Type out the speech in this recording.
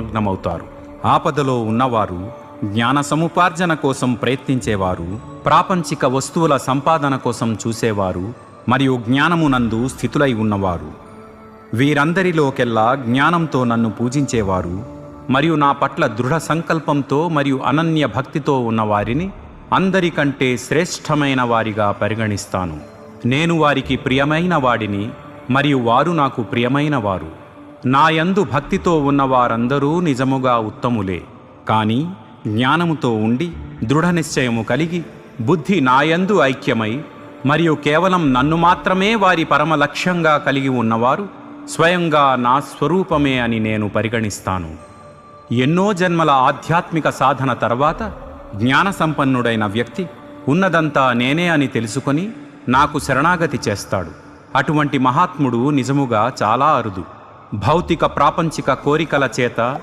నిమగ్నమవుతారు. ఆపదలో ఉన్నవారు జ్ఞాన సముపార్జన కోసం ప్రయత్నించేవారు ప్రాపంచిక వస్తువుల సంపాదన కోసం చూసేవారు మరియు జ్ఞానమునందు స్థితులై ఉన్నవారు. వీరందరిలోకెల్లా జ్ఞానంతో నన్ను పూజించేవారు మరియు నా పట్ల దృఢ సంకల్పంతో మరియు అనన్య భక్తితో ఉన్నవారిని అందరికంటే శ్రేష్టమైన వారిగా పరిగణిస్తాను. నేను వారికి ప్రియమైన వాడిని మరియు వారు నాకు ప్రియమైన వారు. నాయందు భక్తితో ఉన్న వారందరూ నిజముగా ఉత్తములే. కానీ జ్ఞానముతో ఉండి దృఢ నిశ్చయము కలిగి బుద్ధి నాయందు ఐక్యమై మరియు కేవలం నన్ను మాత్రమే వారి పరమ లక్ష్యంగా కలిగి ఉన్నవారు స్వయంగా నా స్వరూపమే అని నేను పరిగణిస్తాను. ఎన్నో జన్మల ఆధ్యాత్మిక సాధన తర్వాత జ్ఞాన సంపన్నుడైన వ్యక్తి ఉన్నదంతా నేనే అని తెలుసుకొని నాకు శరణాగతి చేస్తాడు. అటువంటి మహాత్ముడు నిజముగా చాలా అరుదు. భౌతిక ప్రాపంచిక కోరికల చేత